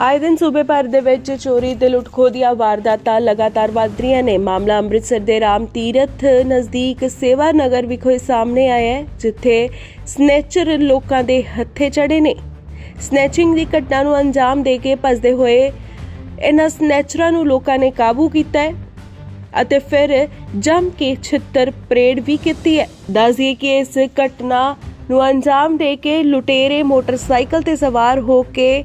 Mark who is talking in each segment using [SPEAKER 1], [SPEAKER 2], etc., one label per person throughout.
[SPEAKER 1] ਆਏ ਦਿਨ ਸੂਬੇ ਭਰ ਦੇ ਵਿੱਚ ਚੋਰੀ ਤੇ ਲੁੱਟਖੋ ਦੀਆਂ ਵਾਰਦਾਤਾਂ ਲਗਾਤਾਰ ਵੱਧ ਰਹੀਆਂ ਨੇ। ਮਾਮਲਾ ਅੰਮ੍ਰਿਤਸਰ ਦੇ ਰਾਮ ਤੀਰਥ ਨਜ਼ਦੀਕ ਸੇਵਾ ਨਗਰ ਵਿਖੇ ਸਾਹਮਣੇ ਆਇਆ ਹੈ, ਜਿੱਥੇ ਸਨੇਚਰ ਲੋਕਾਂ ਦੇ ਹੱਥੇ ਚੜੇ ਨੇ। ਸਨੈਚਿੰਗ ਦੀ ਘਟਨਾ ਨੂੰ ਅੰਜਾਮ ਦੇ ਕੇ ਭੱਜਦੇ ਹੋਏ ਇਹਨਾਂ ਸਨੈਚਰਾਂ ਨੂੰ ਲੋਕਾਂ ਨੇ ਕਾਬੂ ਕੀਤਾ ਹੈ ਅਤੇ ਫਿਰ ਜੰਮ ਕੇ ਛਿੱਤਰ ਪਰੇਡ ਵੀ ਕੀਤੀ ਹੈ। ਦੱਸ ਕਿ ਇਸ ਘਟਨਾ ਨੂੰ ਅੰਜਾਮ ਦੇ ਕੇ ਲੁਟੇਰੇ ਮੋਟਰਸਾਈਕਲ ਤੇ ਸਵਾਰ ਹੋ ਕੇ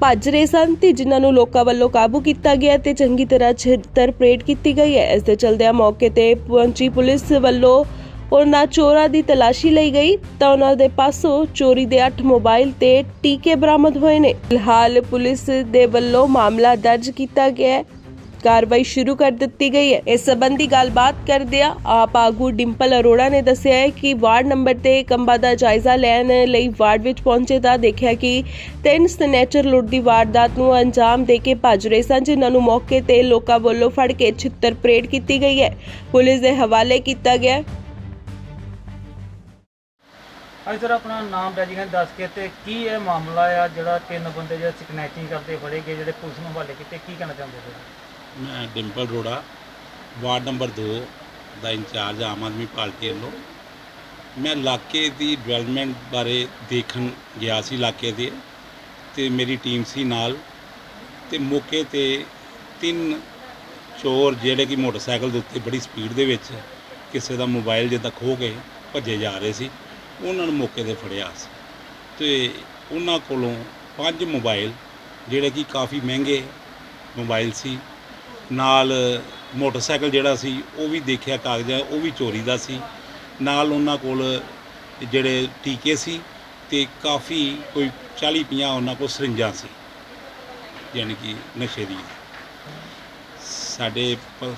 [SPEAKER 1] ਭੱਜ ਰਹੇ ਸਨ ਤੇ ਜਿਨ੍ਹਾਂ ਨੂੰ ਲੋਕਾਂ ਵੱਲੋਂ ਕਾਬੂ ਕੀਤਾ ਗਿਆ ਤੇ ਚੰਗੀ ਤਰ੍ਹਾਂ ਛਿੱਤਰ ਪਰੇਡ ਕੀਤੀ ਗਈ ਹੈ। ਇਸ ਦੇ ਚਲਦਿਆਂ ਮੌਕੇ ਤੇ ਪਹੁੰਚੀ ਪੁਲਿਸ ਵੱਲੋਂ ਉਹਨਾਂ ਚੋਰਾਂ ਦੀ ਤਲਾਸ਼ੀ ਲਈ ਗਈ ਤਾਂ ਉਹਨਾਂ ਦੇ ਪਾਸੋਂ ਚੋਰੀ ਦੇ 8 ਮੋਬਾਈਲ ਤੇ ਟੀਕੇ ਬਰਾਮਦ ਹੋਏ ਨੇ। ਫਿਲਹਾਲ ਪੁਲਿਸ ਦੇ ਵੱਲੋਂ ਮਾਮਲਾ ਦਰਜ ਕੀਤਾ ਗਿਆ ਹੈ। ਕਾਰਵਾਈ ਸ਼ੁਰੂ ਕਰ ਦਿੱਤੀ ਗਈ ਹੈ। ਇਸ ਸੰਬੰਧੀ ਗੱਲਬਾਤ ਕਰਦਿਆਂ ਆਪ ਆਗੂ ਡਿੰਪਲ ਅਰੋੜਾ ਨੇ ਦੱਸਿਆ ਹੈ ਕਿ ਵਾਰਡ ਨੰਬਰ ਤੇ ਕੰਬਾ ਦਾ ਜਾਇਜ਼ਾ ਲੈਣ ਲਈ ਵਾਰਡ ਵਿੱਚ ਪਹੁੰਚੇ ਤਾਂ ਦੇਖਿਆ ਕਿ ਤਿੰਨ ਸਨੈਚਰ ਲੁੱਟ ਦੀ ਵਾਰਦਾਤ ਨੂੰ ਅੰਜਾਮ ਦੇ ਕੇ ਭੱਜ ਰਹੇ ਸਨ, ਜਿਨ੍ਹਾਂ ਨੂੰ ਮੌਕੇ ਤੇ ਲੋਕਾਂ ਵੱਲੋਂ ਫੜ ਕੇ ਛਿੱਤਰ ਪਰੇਡ ਕੀਤੀ ਗਈ ਹੈ। ਪੁਲਿਸ ਦੇ ਹਵਾਲੇ ਕੀਤਾ ਗਿਆ ਹੈ।
[SPEAKER 2] ਹਾਂਜੀ ਸਰ, ਆਪਣਾ ਨਾਮ ਰੈਜੀਮੈਂਟ ਦੱਸ ਕੇ ਤੇ ਕੀ ਇਹ ਮਾਮਲਾ ਆ ਜਿਹੜਾ ਤਿੰਨ ਬੰਦੇ ਜਿਹੜੇ ਸਿਕਨੈਚਿੰਗ ਕਰਦੇ, ਫੜੇ ਗਏ, ਜਿਹੜੇ ਪੁਲਿਸ ਨੂੰ ਹਵਾਲੇ ਕੀਤੇ, ਕੀ ਕਹਿਣਾ ਚਾਹੁੰਦੇ ਸਰ
[SPEAKER 3] ਮੈਂ ਡਿੰਪਲ ਰੋੜਾ ਵਾਰਡ ਨੰਬਰ 2 ਦਾ ਇੰਚਾਰਜ ਆਮ ਆਦਮੀ ਪਾਰਟੀ ਵੱਲੋਂ। ਮੈਂ ਇਲਾਕੇ ਦੀ ਡਿਵੈਲਪਮੈਂਟ ਬਾਰੇ ਦੇਖਣ ਗਿਆ ਸੀ, ਇਲਾਕੇ ਦੇ। ਤੇ ਮੇਰੀ ਟੀਮ ਸੀ ਨਾਲ। ਤੇ ਮੌਕੇ ਤੇ ਤਿੰਨ ਚੋਰ ਜਿਹੜੇ ਕਿ ਮੋਟਰਸਾਈਕਲ ਦੇ ਉੱਤੇ ਬੜੀ ਸਪੀਡ ਦੇ ਵਿੱਚ ਕਿਸੇ ਦਾ ਮੋਬਾਈਲ ਜਿੱਦਾਂ ਖੋ ਕੇ ਭੱਜੇ ਜਾ ਰਹੇ ਸੀ, ਉਹਨਾਂ ਨੂੰ ਮੌਕੇ ਤੇ ਫੜਿਆ ਸੀ। ਤੇ ਉਹਨਾਂ ਕੋਲੋਂ ਪੰਜ ਮੋਬਾਈਲ ਜਿਹੜੇ ਕਿ ਕਾਫੀ ਮਹਿੰਗੇ ਮੋਬਾਈਲ ਸੀ। ਨਾਲ ਮੋਟਰਸਾਈਕਲ ਜਿਹੜਾ ਸੀ, ਉਹ ਵੀ ਦੇਖਿਆ ਕਾਗਜ਼ਾਂ ਉਹ ਵੀ ਚੋਰੀ ਦਾ ਸੀ। ਨਾਲ ਉਹਨਾਂ ਕੋਲ ਜਿਹੜੇ ਟੀਕੇ ਸੀ ਤੇ ਕਾਫੀ ਕੋਈ 40 50 ਉਹਨਾਂ ਕੋਲ ਸਰਿੰਜਾਂ ਸੀ, ਯਾਨੀ ਕਿ ਨਸ਼ੇ ਦੀ। ਸਾਡੇ ਪ-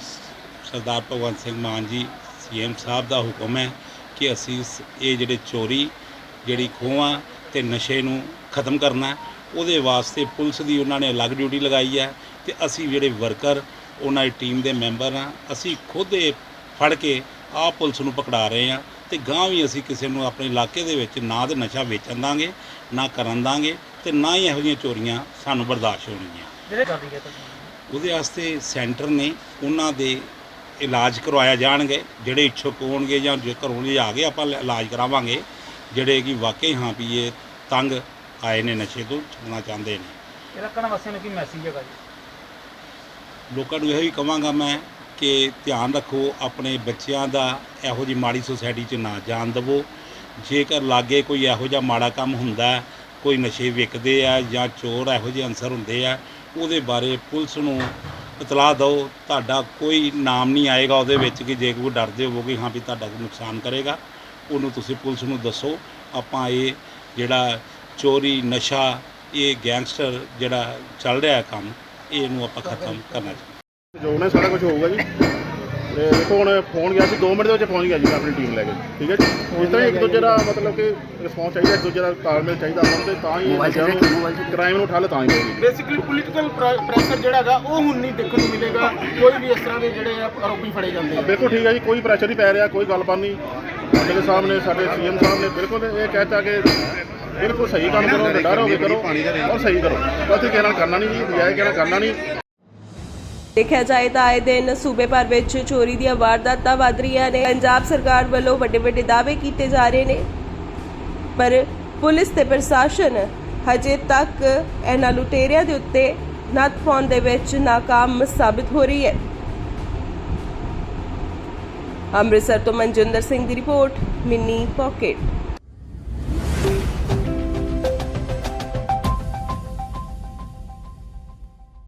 [SPEAKER 3] ਸਰਦਾਰ ਭਗਵੰਤ ਸਿੰਘ ਮਾਨ ਜੀ ਸੀਐਮ ਸਾਹਿਬ ਦਾ ਹੁਕਮ ਹੈ ਕਿ ਅਸੀਂ ਸ- ਇਹ ਜਿਹੜੇ ਚੋਰੀ, ਜਿਹੜੀ ਖੋਹਾਂ ਤੇ ਨਸ਼ੇ ਨੂੰ ਖਤਮ ਕਰਨਾ ਉਹਦੇ ਵਾਸਤੇ ਪੁਲਿਸ ਦੀ ਉਹਨਾਂ ਨੇ ਅਲੱਗ ਡਿਊਟੀ ਲਗਾਈ ਹੈ ਤੇ ਅਸੀਂ ਜਿਹੜੇ ਵਰਕਰ ਉਹਨਾਂ ਦੀ ਟੀਮ ਦੇ ਮੈਂਬਰ ਹਾਂ। ਅਸੀਂ ਖੁਦ ਇਹ ਫੜ ਕੇ ਆਹ ਪੁਲਿਸ ਨੂੰ ਪਕੜਾ ਰਹੇ ਹਾਂ ਤੇ ਗਾਂ ਵੀ ਅਸੀਂ ਕਿਸੇ ਨੂੰ ਆਪਣੇ ਇਲਾਕੇ ਦੇ ਵਿੱਚ ਨਾ ਤੇ ਨਸ਼ਾ ਵੇਚਣ ਦਾਂਗੇ ਨਾ ਕਰਨ ਦਾਂਗੇ ਤੇ ਨਾ ਹੀ ਇਹੋ ਜਿਹੀਆਂ ਚੋਰੀਆਂ ਸਾਨੂੰ ਬਰਦਾਸ਼ਤ ਹੋਣਗੀਆਂ।
[SPEAKER 2] ਜਿਹੜੇ ਹੈ
[SPEAKER 3] ਉਹਦੇ ਵਾਸਤੇ ਸੈਂਟਰ ਨੇ ਉਹਨਾਂ ਦੇ ਇਲਾਜ ਕਰਵਾਇਆ ਜਾਣਗੇ ਜਿਹੜੇ ਇੱਛੁਕ ਹੋਣਗੇ ਜਾਂ ਜੇ ਘਰੋਂ ਲਿਆ ਕੇ ਆਪਾਂ ਇਲਾਜ ਕਰਾਵਾਂਗੇ ਜਿਹੜੇ ਕਿ ਵਾਕਈ ਹਾਂ ਵੀ ਇਹ ਤੰਗ ਆਏ ਨੇ ਨਸ਼ੇ ਤੋਂ ਛੱਡਣਾ ਚਾਹੁੰਦੇ ਨੇ।
[SPEAKER 2] ਇਲਾਕਾ ਵਾਸੀਆਂ ਨੂੰ ਕੀ ਮੈਸੇਜ ਹੈਗਾ ਜੀ?
[SPEAKER 3] ਲੋਕਾਂ ਨੂੰ ਇਹ ਵੀ ਕਹਾਂਗਾ ਮੈਂ ਕਿ ਧਿਆਨ ਰੱਖੋ, ਆਪਣੇ ਬੱਚਿਆਂ ਦਾ ਇਹੋ ਜਿਹੀ ਮਾੜੀ ਸੁਸਾਇਟੀ 'ਚ ਨਾ ਜਾਣ ਦੇਵੋ। ਜੇਕਰ ਲਾਗੇ ਕੋਈ ਇਹੋ ਜਿਹਾ ਮਾੜਾ ਕੰਮ ਹੁੰਦਾ, ਕੋਈ ਨਸ਼ੇ ਵਿਕਦੇ ਆ ਜਾਂ ਚੋਰ ਇਹੋ ਜਿਹੇ ਅਨਸਰ ਹੁੰਦੇ ਆ, ਉਹਦੇ ਬਾਰੇ ਪੁਲਿਸ ਨੂੰ ਇਤਲਾਹ ਦਿਓ। ਤੁਹਾਡਾ ਕੋਈ ਨਾਮ ਨਹੀਂ ਆਏਗਾ ਉਹਦੇ ਵਿੱਚ ਕਿ ਜੇ ਕੋਈ ਡਰਦੇ ਹੋਵੋਗੇ, ਹਾਂ ਵੀ ਤੁਹਾਡਾ ਕੋਈ ਨੁਕਸਾਨ ਕਰੇਗਾ। ਉਹਨੂੰ ਤੁਸੀਂ ਪੁਲਿਸ ਨੂੰ ਦੱਸੋ। ਆਪਾਂ ਇਹ ਜਿਹੜਾ ਚੋਰੀ, ਨਸ਼ਾ, ਇਹ ਗੈਂਗਸਟਰ ਜਿਹੜਾ ਚੱਲ ਰਿਹਾ ਕੰਮ ਇਹਨੂੰ ਆਪਾਂ ਖਤਮ ਕਰਨਾ ਚਾਹੀਦਾ
[SPEAKER 4] ਜੋ ਨੇ ਸਾਰਾ ਕੁਝ ਹੋਊਗਾ ਜੀ। ਤੇ ਦੇਖੋ ਹੁਣ ਫੋਨ ਗਿਆ ਸੀ 2 ਮਿੰਟ ਦੇ ਵਿੱਚ ਪਹੁੰਚ ਗਿਆ ਜੀ ਮੈਂ ਆਪਣੀ ਟੀਮ ਲੈ ਕੇ। ਠੀਕ ਹੈ ਜੀ? ਇਸ ਤਰ੍ਹਾਂ ਇੱਕ ਦੂਜੇ ਦਾ ਮਤਲਬ ਕਿ ਰਿਸਪੌਂਸ ਚਾਹੀਦਾ ਇੱਕ ਦੂਜੇ ਦਾ ਤਾਲਮੇਲ ਚਾਹੀਦਾ ਉਹਨਾਂ ਤੇ ਤਾਂ ਹੀ ਕ੍ਰਾਈਮ ਨੂੰ ਠੱਲ ਤਾਂ ਹੀ ਹੋਊਗੀ।
[SPEAKER 5] ਬੇਸਿਕਲੀ ਪੋਲੀਟੀਕਲ ਪ੍ਰੈਸ਼ਰ ਜਿਹੜਾ ਹੈਗਾ ਉਹ ਹੁਣ ਨਹੀਂ ਦੇਖਣ ਨੂੰ ਮਿਲੇਗਾ। ਕੋਈ ਵੀ ਇਸ ਤਰ੍ਹਾਂ ਦੇ ਜਿਹੜੇ ਆ ਆਰੋਪੀ ਫੜੇ ਜਾਂਦੇ ਆ।
[SPEAKER 4] ਬਿਲਕੁਲ ਠੀਕ ਹੈ ਜੀ ਕੋਈ ਪ੍ਰੈਸ਼ਰ ਨਹੀਂ ਪੈ ਰਿਹਾ ਕੋਈ ਗੱਲਬਾਤ ਨਹੀਂ। ਐਮਐਲਏ ਸਾਹਿਬ ਨੇ ਸਾਡੇ ਸੀਐਮ ਸਾਹਿਬ ਨੇ ਬਿਲਕੁਲ ਇਹ ਕਹਿਤਾ ਕਿ ਬਿਲਕੁਲ ਸਹੀ ਕੰਮ ਕਰੋ ਡਰ ਹੋ ਕਰੋ ਔਰ ਸਹੀ ਕਰੋ। ਬਾਕੀ ਕਿਸੇ ਨਾਲ ਕਰਨਾ ਨਹੀਂ ਜੀ ਨਜਾਇਜ਼ ਕਿਸੇ ਕਰਨਾ ਨਹੀਂ।
[SPEAKER 1] ਦੇਖਿਆ ਜਾਏ ਤਾਂ ਆਏ ਦਿਨ ਸੂਬੇ ਭਰ ਵਿੱਚ ਚੋਰੀ ਦੀਆਂ ਵਾਰਦਾਤਾਂ ਵੱਧ ਰਹੀਆਂ ਨੇ। ਪੰਜਾਬ ਸਰਕਾਰ ਵੱਲੋਂ ਵੱਡੇ ਵੱਡੇ ਦਾਅਵੇ ਕੀਤੇ ਜਾ ਰਹੇ ਨੇ। ਪਰ ਪੁਲਿਸ ਤੇ ਪ੍ਰਸ਼ਾਸਨ ਹਜੇ ਤੱਕ ਇਹਨਾਂ ਲੁਟੇਰਿਆਂ ਦੇ ਉੱਤੇ ਨੱਥ ਪਾਉਣ ਦੇ ਵਿੱਚ ਨਾਕਾਮ ਸਾਬਿਤ ਹੋ ਰਹੀ ਹੈ। ਅੰਮ੍ਰਿਤਸਰ ਤੋਂ ਮਨਜਿੰਦਰ ਸਿੰਘ ਦੀ ਰਿਪੋਰਟ ਮਿੰਨੀ ਪਾਕੇਟ